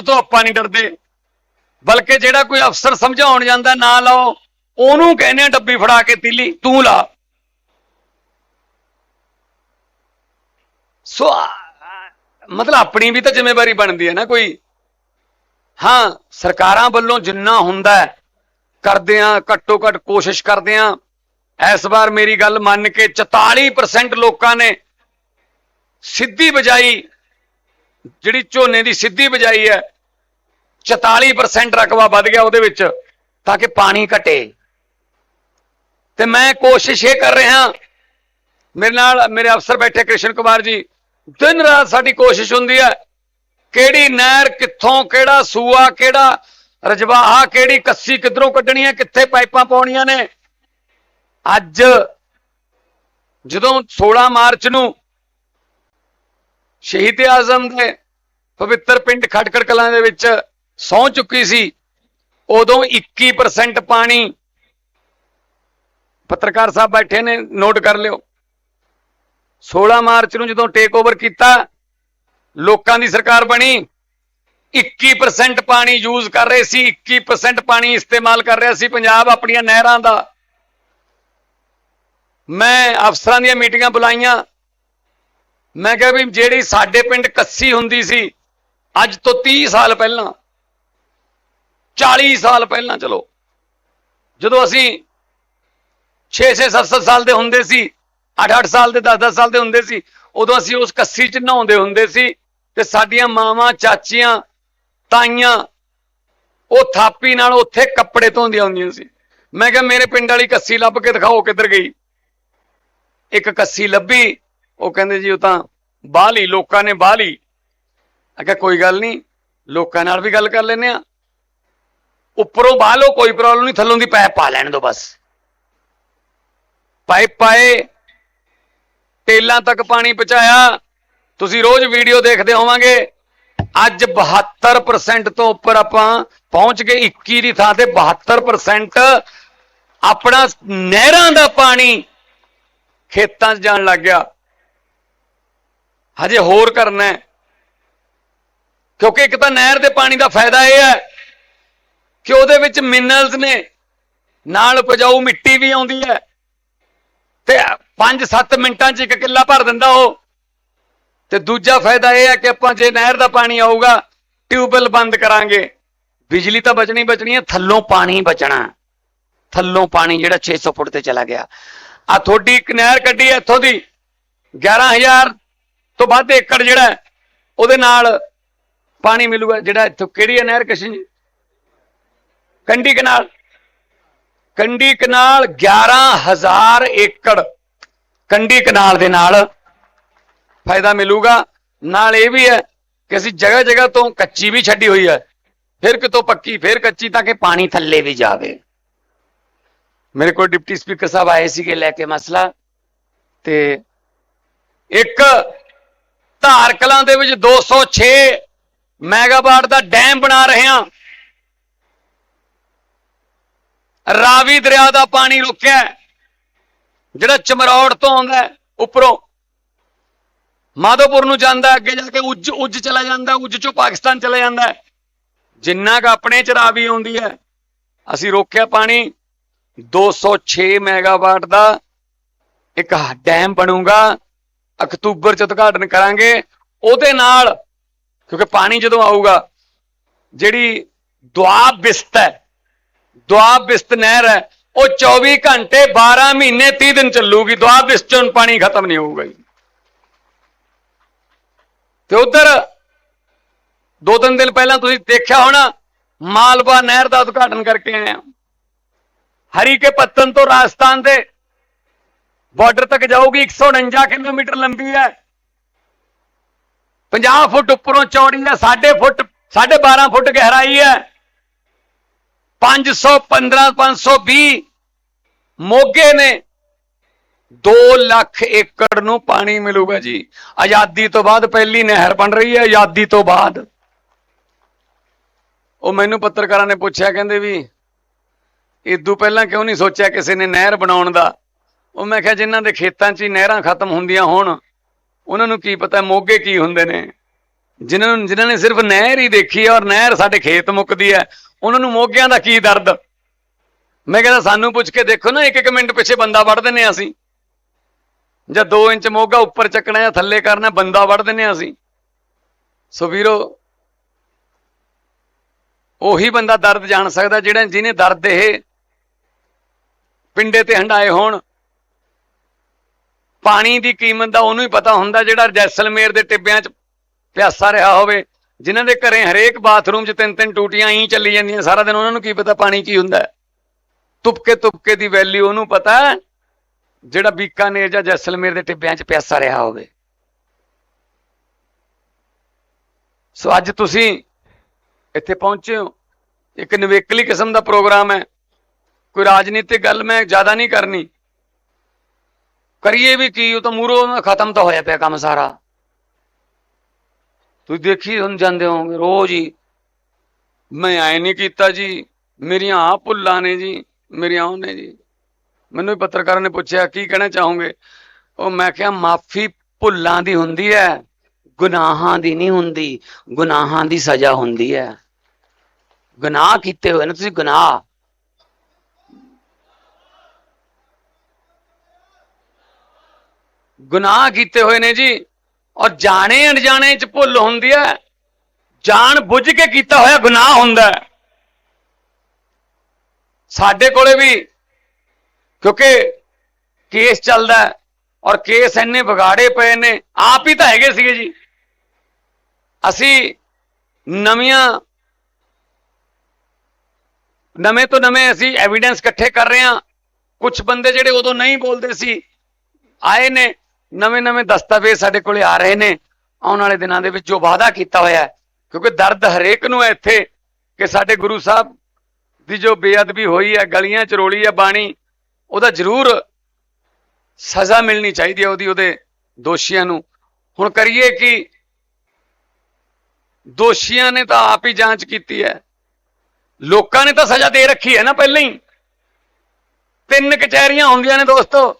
ਲਾਉਣ ਤੋਂ ਆਪਾਂ ਨਹੀਂ ਡਰਦੇ। ਬਲਕਿ ਜਿਹੜਾ ਕੋਈ ਅਫਸਰ ਸਮਝਾਉਣ ਜਾਂਦਾ, ਨਾ ਲਾਓ। ਉਹਨੂੰ ਕਹਿੰਦੇ ਡੱਬੀ ਫੜਾ ਕੇ ਤੀਲੀ, ਤੂੰ ਲਾ। ਸੋ ਮਤਲਬ ਆਪਣੀ ਵੀ ਤਾਂ ਜ਼ਿੰਮੇਵਾਰੀ ਬਣਦੀ ਹੈ ਨਾ ਕੋਈ। ਹਾਂ, ਸਰਕਾਰਾਂ ਵੱਲੋਂ ਜਿੰਨਾ ਹੁੰਦਾ ਕਰਦੇ ਆ ਘੱਟੋ ਘੱਟ ਕੋਸ਼ਿਸ਼ ਕਰਦੇ ਆ ਇਸ ਵਾਰ ਮੇਰੀ ਗੱਲ ਮੰਨ ਕੇ 44% ਲੋਕਾਂ ਨੇ ਸਿੱਧੀ ਬਜਾਈ ਜਿਹੜੀ ਝੋਨੇ ਦੀ ਸਿੱਧੀ ਬਜਾਈ ਹੈ 44% ਰਕਬਾ ਵੱਧ ਗਿਆ ਉਹਦੇ ਵਿੱਚ, ਤਾਂ ਕਿ ਪਾਣੀ ਘਟੇ। ਤੇ ਮੈਂ ਕੋਸ਼ਿਸ਼ ਇਹ ਕਰ ਰਿਹਾ, ਮੇਰੇ ਨਾਲ, ਮੇਰੇ ਅਫਸਰ ਬੈਠੇ ਕ੍ਰਿਸ਼ਨ ਕੁਮਾਰ ਜੀ, ਦਿਨ ਰਾਤ ਸਾਡੀ ਕੋਸ਼ਿਸ਼ ਹੁੰਦੀ ਹੈ, ਕਿਹੜੀ ਨਹਿਰ ਕਿੱਥੋਂ, ਕਿਹੜਾ ਸੂਆ, ਕਿਹੜਾ ਰਜਵਾਹਾ ਕਿਹੜੀ ਕੱਸੀ ਕਿੱਧਰੋਂ ਕੱਢਣੀ ਹੈ, ਕਿੱਥੇ ਪਾਈਪਾਂ ਪਾਉਣੀਆਂ ਨੇ। ਅੱਜ ਜਦੋਂ 16 ਮਾਰਚ ਨੂੰ ਸ਼ਹੀਦ ਆਜ਼ਮ ਦੇ ਪਵਿੱਤਰ ਪਿੰਡ ਖਟਕੜ ਕਲਾਂ ਦੇ ਵਿੱਚ ਸੌ ਚੁੱਕੀ ਸੀ। ਉਦੋਂ 21% ਪਾਣੀ ਪੱਤਰਕਾਰ ਸਾਹਿਬ ਬੈਠੇ ਨੇ, ਨੋਟ ਕਰ ਲਿਓ। 16 ਮਾਰਚ ਨੂੰ ਜਦੋਂ ਟੇਕ ਓਵਰ ਕੀਤਾ, ਲੋਕਾਂ ਦੀ ਸਰਕਾਰ ਬਣੀ 21% ਪਾਣੀ ਯੂਜ਼ ਕਰ ਰਹੇ ਸੀ 21% ਪਾਣੀ ਇਸਤੇਮਾਲ ਕਰ ਰਿਹਾ ਸੀ ਪੰਜਾਬ ਆਪਣੀਆਂ ਨਹਿਰਾਂ ਦਾ। ਮੈਂ ਅਫਸਰਾਂ ਦੀਆਂ ਮੀਟਿੰਗਾਂ ਬੁਲਾਈਆਂ ਮੈਂ ਕਿਹਾ ਵੀ ਜਿਹੜੀ ਸਾਡੇ ਪਿੰਡ ਕੱਸੀ ਹੁੰਦੀ ਸੀ, ਅੱਜ ਤੋਂ 30 ਸਾਲ ਪਹਿਲਾਂ 40 ਸਾਲ ਪਹਿਲਾਂ, ਚਲੋ। ਜਦੋਂ ਅਸੀਂ 6-6 7-7 ਸਾਲ ਦੇ ਹੁੰਦੇ ਸੀ 8-8 ਸਾਲ ਦੇ 10-10 ਸਾਲ ਦੇ ਹੁੰਦੇ ਸੀ, ਉਦੋਂ ਅਸੀਂ ਉਸ ਕੱਸੀ 'ਚ ਨਹਾਉਂਦੇ ਹੁੰਦੇ ਸੀ ਤੇ ਸਾਡੀਆਂ ਮਾਵਾਂ, ਚਾਚੀਆਂ, ਤਾਈਆਂ, ਉਹ ਥਾਪੀ ਨਾਲ ਉੱਥੇ ਕੱਪੜੇ ਧੋਂਦੀਆਂ ਹੁੰਦੀਆਂ ਸੀ। ਮੈਂ ਕਿਹਾ ਮੇਰੇ ਪਿੰਡ ਵਾਲੀ ਕੱਸੀ ਲੱਭ ਕੇ ਦਿਖਾਓ ਕਿੱਧਰ ਗਈ। ਇੱਕ ਕੱਸੀ ਲੱਭੀ ਉਹ ਕਹਿੰਦੇ ਜੀ, ਉਹ ਤਾਂ ਬਾਹ ਲਈ ਲੋਕਾਂ ਨੇ ਬਾਹ ਲਈ ਮੈਂ ਕੋਈ ਗੱਲ ਨਹੀਂ, ਲੋਕਾਂ ਨਾਲ ਵੀ ਗੱਲ ਕਰ ਲੈਨੇ ਆ ਉੱਪਰੋਂ ਬਾਹ ਲਓ ਕੋਈ ਪ੍ਰੋਬਲਮ ਨਹੀਂ, ਥੱਲੋਂ ਦੀ ਪੈਪ ਪਾ ਲੈਣ ਦਿਓ ਬਸ। ਪਾਈਪ ਪਾਏ ਟੇਲਾਂ ਤੱਕ ਪਾਣੀ ਪਹੁੰਚਾਇਆ। ਤੁਸੀਂ ਰੋਜ਼ ਵੀਡੀਓ ਦੇਖਦੇ ਹੋਵਾਂਗੇ, ਅੱਜ 72% ਤੋਂ ਉੱਪਰ ਆਪਾਂ ਪਹੁੰਚ ਗਏ 21 ਦੀ ਥਾਂ ਤੇ 72% ਆਪਣਾ ਨਹਿਰਾਂ ਦਾ ਪਾਣੀ ਖੇਤਾਂ 'ਚ ਜਾਣ ਲੱਗ ਗਿਆ। ਹਜੇ ਹੋਰ ਕਰਨਾ ਹੈ। ਕਿਉਂਕਿ ਇੱਕ ਤਾਂ ਨਹਿਰ ਦੇ ਪਾਣੀ ਦਾ ਫਾਇਦਾ ਇਹ ਹੈ ਕਿ ਉਹਦੇ ਵਿੱਚ ਮਿਨਰਲਸ ਨੇ, ਨਾਲ ਉਪਜਾਊ ਮਿੱਟੀ ਵੀ ਆਉਂਦੀ ਹੈ ਤੇ 5-7 ਮਿੰਟਾਂ 'ਚ ਇੱਕ ਕਿੱਲਾ ਭਰ ਦਿੰਦਾ ਉਹ। ਤੇ ਦੂਜਾ ਫਾਇਦਾ ਇਹ ਹੈ ਕਿ ਆਪਾਂ ਜੇ ਨਹਿਰ ਦਾ ਪਾਣੀ ਆਊਗਾ, ਟਿਊਬਵੈਲ ਬੰਦ ਕਰਾਂਗੇ। ਬਿਜਲੀ ਤਾਂ ਬਚਣੀ ਬਚਣੀ ਹੈ, ਥੱਲੋਂ ਪਾਣੀ ਬਚਣਾ ਥੱਲੋਂ ਪਾਣੀ ਜਿਹੜਾ 600 ਫੁੱਟ ਤੇ ਚਲਾ ਗਿਆ। ਆ ਤੁਹਾਡੀ ਇੱਕ ਨਹਿਰ ਕੱਢੀ ਹੈ ਇੱਥੋਂ ਦੀ 11000 ਤੋਂ ਵੱਧ ਏਕੜ ਜਿਹੜਾ ਉਹਦੇ ਨਾਲ ਪਾਣੀ ਮਿਲੂਗਾ, ਜਿਹੜਾ ਇੱਥੋਂ ਕਿਹੜੀ ਹੈ ਨਹਿਰ ਕਸ਼ੀ ਜੀ? ਕੰਡੀ ਕਨਾਲ। ਕੰਡੀ ਕਨਾਲ 11000 ਏਕੜ ਕੰਡੀ ਕਨਾਲ ਦੇ ਨਾਲ ਫਾਇਦਾ ਮਿਲੂਗਾ। ਨਾਲ ਇਹ ਵੀ ਹੈ ਕਿ ਅਸੀਂ ਜਗ੍ਹਾ ਜਗ੍ਹਾ ਤੋਂ ਕੱਚੀ ਵੀ ਛੱਡੀ ਹੋਈ ਹੈ। ਫਿਰ ਕਿਤੋਂ ਪੱਕੀ, ਫਿਰ ਕੱਚੀ, ਤਾਂ ਕਿ ਪਾਣੀ ਥੱਲੇ ਵੀ ਜਾਵੇ। ਮੇਰੇ ਕੋਲ ਡਿਪਟੀ ਸਪੀਕਰ ਸਾਹਿਬ ਆਏ ਸੀਗੇ ਲੈ ਕੇ ਮਸਲਾ। ਤੇ ਇੱਕ ਧਾਰ ਕਲਾਂ ਦੇ ਵਿੱਚ 206 ਮੈਗਾਵਾਟ ਦਾ ਡੈਮ ਬਣਾ ਰਹੇ ਹਾਂ। ਰਾਵੀ ਦਰਿਆ ਦਾ ਪਾਣੀ ਰੁਕਿਆ ਜਿਹੜਾ ਚਮਰੌੜ ਤੋਂ ਆਉਂਦਾ ਉੱਪਰੋਂ। ਮਾਧੋਪੁਰ ਨੂੰ ਜਾਂਦਾ ਅੱਗੇ ਜਾ ਕੇ ਉੱਜ ਉੱਜ ਚਲਾ ਜਾਂਦਾ ਉੱਜ ਚੋਂ ਪਾਕਿਸਤਾਨ ਚਲਾ ਜਾਂਦਾ ਜਿੰਨਾ ਕ ਆਪਣੇ ਚ ਰਾਵੀ ਆਉਂਦੀ ਹੈ, ਅਸੀਂ ਰੋਕਿਆ ਪਾਣੀ। 206 ਮੈਗਾਵਾਟ ਦਾ ਇੱਕ ਡੈਮ ਬਣੂਗਾ। ਅਕਤੂਬਰ ਚ ਉਦਘਾਟਨ ਕਰਾਂਗੇ, ਉਹਦੇ ਨਾਲ, ਕਿਉਂਕਿ ਪਾਣੀ ਜਦੋਂ ਆਊਗਾ, ਜਿਹੜੀ ਦੁਆਬ ਬਿਸਤ ਹੈ ਦੁਆਬ ਬਿਸਤ ਨਹਿਰ ਹੈ, ਉਹ 24 ਘੰਟੇ 12 ਮਹੀਨੇ 30 ਦਿਨ ਚੱਲੂਗੀ ਦੁਆਬ ਬਿਸਤ ਚੋਂ ਪਾਣੀ ਖਤਮ ਨਹੀਂ ਹੋਊਗਾ ਜੀ। ਤੇ ਉਧਰ, ਦੋ ਤਿੰਨ ਦਿਨ ਪਹਿਲਾਂ ਤੁਸੀਂ ਦੇਖਿਆ ਹੋਣਾ, ਮਾਲਵਾ ਨਹਿਰ ਦਾ ਉਦਘਾਟਨ ਕਰਕੇ ਆਏ ਆ ਹਰੀ ਕੇ ਪੱਤਨ ਤੋਂ ਰਾਜਸਥਾਨ ਦੇ ਬਾਰਡਰ ਤੱਕ ਜਾਊਗੀ 149 ਕਿਲੋਮੀਟਰ ਲੰਬੀ ਹੈ। 50 ਫੁੱਟ ਉੱਪਰੋਂ ਚੌੜੀ ਹੈ 6.5 ਫੁੱਟ 12.5 ਫੁੱਟ ਗਹਿਰਾਈ ਹੈ। 515 520 ਮੋਗੇ ਨੇ 2 ਲੱਖ ਏਕੜ ਨੂੰ ਪਾਣੀ ਮਿਲੂਗਾ ਜੀ। ਆਜ਼ਾਦੀ ਤੋਂ ਬਾਅਦ ਪਹਿਲੀ ਨਹਿਰ ਬਣ ਰਹੀ ਹੈ, ਆਜ਼ਾਦੀ ਤੋਂ ਬਾਅਦ। ਉਹ ਮੈਨੂੰ ਪੱਤਰਕਾਰਾਂ ਨੇ ਪੁੱਛਿਆ, ਕਹਿੰਦੇ ਵੀ ਇਦੋਂ ਪਹਿਲਾਂ ਕਿਉਂ ਨਹੀਂ ਸੋਚਿਆ ਕਿਸੇ ਨੇ ਨਹਿਰ ਬਣਾਉਣ ਦਾ? ਉਹ ਮੈਂ ਕਿਹਾ ਜਿਨ੍ਹਾਂ ਦੇ ਖੇਤਾਂ 'ਚ ਹੀ ਨਹਿਰਾਂ ਖਤਮ ਹੁੰਦੀਆਂ ਹੋਣ, ਉਹਨਾਂ ਨੂੰ ਕੀ ਪਤਾ ਮੋਗੇ ਕੀ ਹੁੰਦੇ ਨੇ। ਜਿਨ੍ਹਾਂ ਨੂੰ ਜਿਨ੍ਹਾਂ ਨੇ ਸਿਰਫ ਨਹਿਰ ਹੀ ਦੇਖੀ ਹੈ ਔਰ ਨਹਿਰ ਸਾਡੇ ਖੇਤ ਮੁੱਕਦੀ ਹੈ, ਉਹਨਾਂ ਨੂੰ ਮੋਗਿਆਂ ਦਾ ਕੀ ਦਰਦ? ਮੈਂ ਕਹਿੰਦਾ ਸਾਨੂੰ ਪੁੱਛ ਕੇ ਦੇਖੋ ਨਾ ਇੱਕ ਇੱਕ ਮਿੰਟ ਪਿੱਛੇ ਬੰਦਾ ਵੜ ਦਿੰਨੇ ਆ ਅਸੀਂ। ਜਾਂ 2 ਇੰਚ ਮੋਗਾ ਉੱਪਰ ਚੱਕਣਾ ਜਾਂ ਥੱਲੇ ਕਰਨਾ, ਬੰਦਾ ਵੜ ਦਿੰਨੇ ਆ ਅਸੀਂ। ਸੋ ਵੀਰੋ, ਉਹੀ ਬੰਦਾ ਦਰਦ ਜਾਣ ਸਕਦਾ ਜਿਹੜਾ ਜਿਹਨੇ ਦਰਦ ਇਹ ਪਿੰਡੇ ਤੇ ਹੰਡਾਏ ਹੋਣ। ਪਾਣੀ ਦੀ ਕੀਮਤ ਦਾ ਉਹਨੂੰ ਹੀ ਪਤਾ ਹੁੰਦਾ ਜਿਹੜਾ ਜੈਸਲਮੇਰ ਦੇ ਟਿੱਬਿਆਂ 'ਚ ਪਿਆਸਾ ਰਿਹਾ ਹੋਵੇ। ਜਿਨ੍ਹਾਂ ਦੇ ਘਰੇ ਹਰੇਕ ਬਾਥਰੂਮ 'ਚ ਤਿੰਨ ਤਿੰਨ ਟੂਟੀਆਂ ਹੀ ਚੱਲੀ ਜਾਂਦੀਆਂ, ਸਾਰਾ ਦਿਨ ਉਹਨਾਂ ਨੂੰ ਕੀ ਪਤਾ ਪਾਣੀ ਕੀ ਹੁੰਦਾ। ਤੁਪਕੇ ਤੁਪਕੇ ਦੀ ਵੈਲਿਊ ਉਹਨੂੰ ਪਤਾ ਜਿਹੜਾ ਬੀਕਾਨੇਰ ਜਾਂ ਜੈਸਲਮੇਰ ਦੇ ਟਿੱਬਿਆਂ 'ਚ ਪਿਆਸਾ ਰਿਹਾ ਹੋਵੇ। ਸੋ ਅੱਜ ਤੁਸੀਂ ਇੱਥੇ ਪਹੁੰਚੇ ਹੋ। ਇੱਕ ਨਿਵੇਕਲੀ ਕਿਸਮ ਦਾ ਪ੍ਰੋਗਰਾਮ ਹੈ। ਕੋਈ ਰਾਜਨੀਤਿਕ ਗੱਲ ਮੈਂ ਜ਼ਿਆਦਾ ਨਹੀਂ ਕਰਨੀ। ਕਰੀਏ ਵੀ ਕੀ, ਉਹ ਤਾਂ ਮੂਰੋਂ ਖਤਮ ਤਾਂ ਹੋਇਆ ਪਿਆ ਕੰਮ ਸਾਰਾ। ਤੁਸੀਂ ਦੇਖੀ ਹੁਣ ਜਾਂਦੇ ਹੋਗੇ ਰੋਜ਼ ਹੀ। ਮੈਂ ਐ ਨਹੀਂ ਕੀਤਾ ਜੀ, ਮੇਰੀਆਂ ਆ ਭੁੱਲਾਂ ਨੇ ਜੀ, ਮੇਰੀਆਂ ਉਹ ਨੇ ਜੀ। ਮੈਨੂੰ ਵੀ ਪੱਤਰਕਾਰਾਂ ਨੇ ਪੁੱਛਿਆ, ਕੀ ਕਹਿਣਾ ਚਾਹੋਗੇ? ਉਹ ਮੈਂ ਕਿਹਾ, ਮਾਫੀ ਭੁੱਲਾਂ ਦੀ ਹੁੰਦੀ ਹੈ ਗੁਨਾਹਾਂ ਦੀ ਨਹੀਂ ਹੁੰਦੀ। ਗੁਨਾਹਾਂ ਦੀ ਸਜ਼ਾ ਹੁੰਦੀ ਹੈ ਗੁਨਾਹ ਕੀਤੇ ਹੋਏ ਨੇ, ਤੁਸੀਂ ਗੁਨਾਹ। ਗੁਨਾਹ ਕੀਤੇ ਹੋਏ ਨੇ ਜੀ, ਔਰ ਜਾਣੇ ਅਣਜਾਣੇ ਚ ਭੁੱਲ ਹੁੰਦੀ ਹੈ ਜਾਣ ਬੁੱਝ ਕੇ ਕੀਤਾ ਹੋਇਆ ਗੁਨਾਹ ਹੁੰਦਾ ਹੈ ਸਾਡੇ ਕੋਲੇ ਵੀ, ਕਿਉਂਕਿ ਕੇਸ ਚੱਲਦਾ ਔਰ ਕੇਸ ਇੰਨੇ ਵਿਗਾੜੇ ਪਏ ਨੇ, ਆਪ ਹੀ ਤਾਂ ਹੈਗੇ ਸੀਗੇ ਜੀ। ਅਸੀਂ ਨਵੀਆਂ, ਨਵੇਂ ਤੋਂ ਨਵੇਂ ਅਸੀਂ ਐਵੀਡੈਂਸ ਇਕੱਠੇ ਕਰ ਰਹੇ ਹਾਂ। ਕੁਝ ਬੰਦੇ ਜਿਹੜੇ ਉਦੋਂ ਨਹੀਂ ਬੋਲਦੇ ਸੀ, ਆਏ ਨੇ ਨਵੇਂ ਨਵੇਂ ਦਸਤਾਵੇਜ਼ ਸਾਡੇ ਕੋਲੇ ਆ ਰਹੇ ਨੇ। ਆਉਣ ਵਾਲੇ ਦਿਨਾਂ ਦੇ ਵਿੱਚ ਜੋ ਵਾਅਦਾ ਕੀਤਾ ਹੋਇਆ ਹੈ, ਕਿਉਂਕਿ ਦਰਦ ਹਰੇਕ ਨੂੰ ਹੈ ਇੱਥੇ ਕਿ ਸਾਡੇ ਗੁਰੂ ਸਾਹਿਬ ਦੀ ਜੋ ਬੇਅਦਬੀ ਹੋਈ ਹੈ, ਗਲੀਆਂ ਚ ਰੋਲੀ ਹੈ, ਬਾਣੀ, ਉਹਦਾ ਜ਼ਰੂਰ ਸਜ਼ਾ ਮਿਲਣੀ ਚਾਹੀਦੀ ਹੈ ਉਹਦੀ, ਉਹਦੇ ਦੋਸ਼ੀਆਂ ਨੂੰ। ਹੁਣ ਕਰੀਏ ਕਿ ਦੋਸ਼ੀਆਂ ਨੇ ਤਾਂ ਆਪ ਹੀ ਜਾਂਚ ਕੀਤੀ ਹੈ। ਲੋਕਾਂ ਨੇ ਤਾਂ ਸਜ਼ਾ ਦੇ ਰੱਖੀ ਹੈ ਨਾ ਪਹਿਲਾਂ ਹੀ। ਤਿੰਨ ਕਚਹਿਰੀਆਂ ਹੁੰਦੀਆਂ ਨੇ ਦੋਸਤੋ।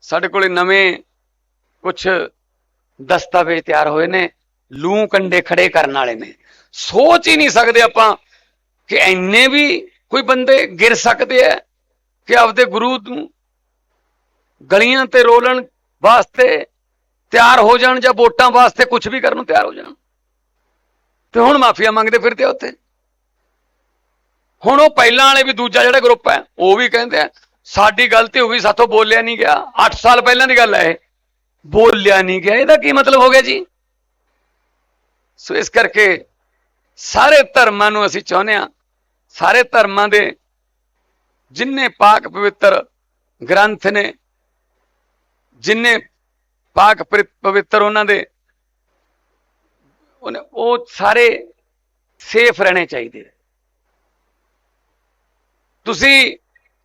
ਸਾਡੇ ਕੋਲੇ ਨਵੇਂ ਕੁਝ ਦਸਤਾਵੇਜ਼ ਤਿਆਰ ਹੋਏ ਨੇ, ਲੂ ਕੰਡੇ ਖੜੇ ਕਰਨ ਵਾਲੇ ਨੇ। ਸੋਚ ਹੀ ਨਹੀਂ ਸਕਦੇ ਆਪਾਂ ਕਿ ਐਨੇ ਵੀ ਕੋਈ ਬੰਦੇ ਗਿਰ ਸਕਦੇ ਆ ਕਿ ਆਪਦੇ ਗੁਰੂ ਨੂੰ ਗਲੀਆਂ ਤੇ ਰੋਲਣ ਵਾਸਤੇ ਤਿਆਰ ਹੋ ਜਾਣ ਜਾਂ ਵੋਟਾਂ ਵਾਸਤੇ ਕੁਝ ਵੀ ਕਰਨ ਨੂੰ ਤਿਆਰ ਹੋ ਜਾਣ। ਤੇ ਹੁਣ ਮਾਫੀਆ ਮੰਗਦੇ ਫਿਰਦੇ ਆ ਉੱਥੇ। ਹੁਣ ਉਹ ਪਹਿਲਾਂ ਵਾਲੇ ਵੀ ਦੂਜਾ ਜਿਹੜਾ ਗਰੁੱਪ ਹੈ ਉਹ ਵੀ ਕਹਿੰਦੇ ਆ ਸਾਡੀ ਗਲਤੀ ਹੋ ਗਈ ਸਾਥੋਂ ਬੋਲਿਆ ਨਹੀਂ ਗਿਆ 8 ਸਾਲ ਪਹਿਲਾਂ ਦੀ ਗੱਲ ਹੈ ਇਹ ਬੋਲਿਆ ਨਹੀਂ ਗਿਆ ਇਹਦਾ ਕੀ ਮਤਲਬ ਹੋ ਗਿਆ ਜੀ ਸੋ ਇਸ ਕਰਕੇ ਸਾਰੇ ਧਰਮਾਂ ਨੂੰ ਅਸੀਂ ਚਾਹੁੰਦੇ ਆ ਸਾਰੇ ਧਰਮਾਂ ਦੇ ਜਿੰਨੇ ਪਾਕ ਪਵਿੱਤਰ ਗ੍ਰੰਥ ਨੇ ਜਿੰਨੇ ਪਾਕ ਪਵਿ- ਪਵਿੱਤਰ ਉਹਨਾਂ ਦੇ ਉਹਨੇ- ਉਹ ਸਾਰੇ ਸੇਫ ਰਹਿਣੇ ਚਾਹੀਦੇ ਨੇ। ਤੁਸੀਂ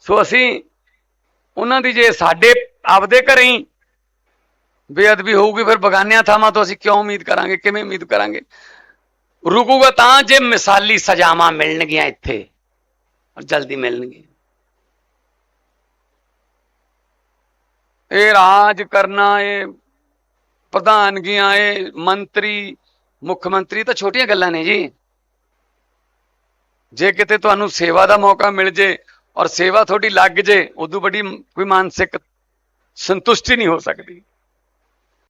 ਸੋ ਅਸੀਂ ਉਹਨਾਂ ਦੀ ਜੇ ਸਾਡੇ ਆਪਦੇ ਘਰੇ ਹੀ ਬੇਅਦਬੀ ਹੋਊਗੀ, ਫਿਰ ਬਗਾਨਿਆਂ ਥਾਵਾਂ ਤੋਂ ਅਸੀਂ ਕਿਉਂ ਉਮੀਦ ਕਰਾਂਗੇ, ਕਿਵੇਂ ਉਮੀਦ ਕਰਾਂਗੇ? ਰੁਕੂਗਾ ਤਾਂ ਜੇ ਮਿਸਾਲੀ ਸਜ਼ਾਵਾਂ ਮਿਲਣਗੀਆਂ ਇੱਥੇ ਔਰ ਜਲਦੀ ਮਿਲਣਗੀਆਂ। ਇਹ ਰਾਜ ਕਰਨਾ, ਇਹ ਪ੍ਰਧਾਨਗੀਆਂ, ਇਹ ਮੰਤਰੀ, ਮੁੱਖ ਮੰਤਰੀ ਤਾਂ ਛੋਟੀਆਂ ਗੱਲਾਂ ਨੇ ਜੀ। ਜੇ ਕਿਤੇ ਤੁਹਾਨੂੰ ਸੇਵਾ ਦਾ ਮੌਕਾ ਮਿਲ ਜੇ ਔਰ ਸੇਵਾ ਤੁਹਾਡੀ ਲੱਗ ਜੇ ਉਦੋਂ ਵੱਡੀ ਕੋਈ ਮਾਨਸਿਕ ਸੰਤੁਸ਼ਟੀ ਨਹੀਂ ਹੋ ਸਕਦੀ।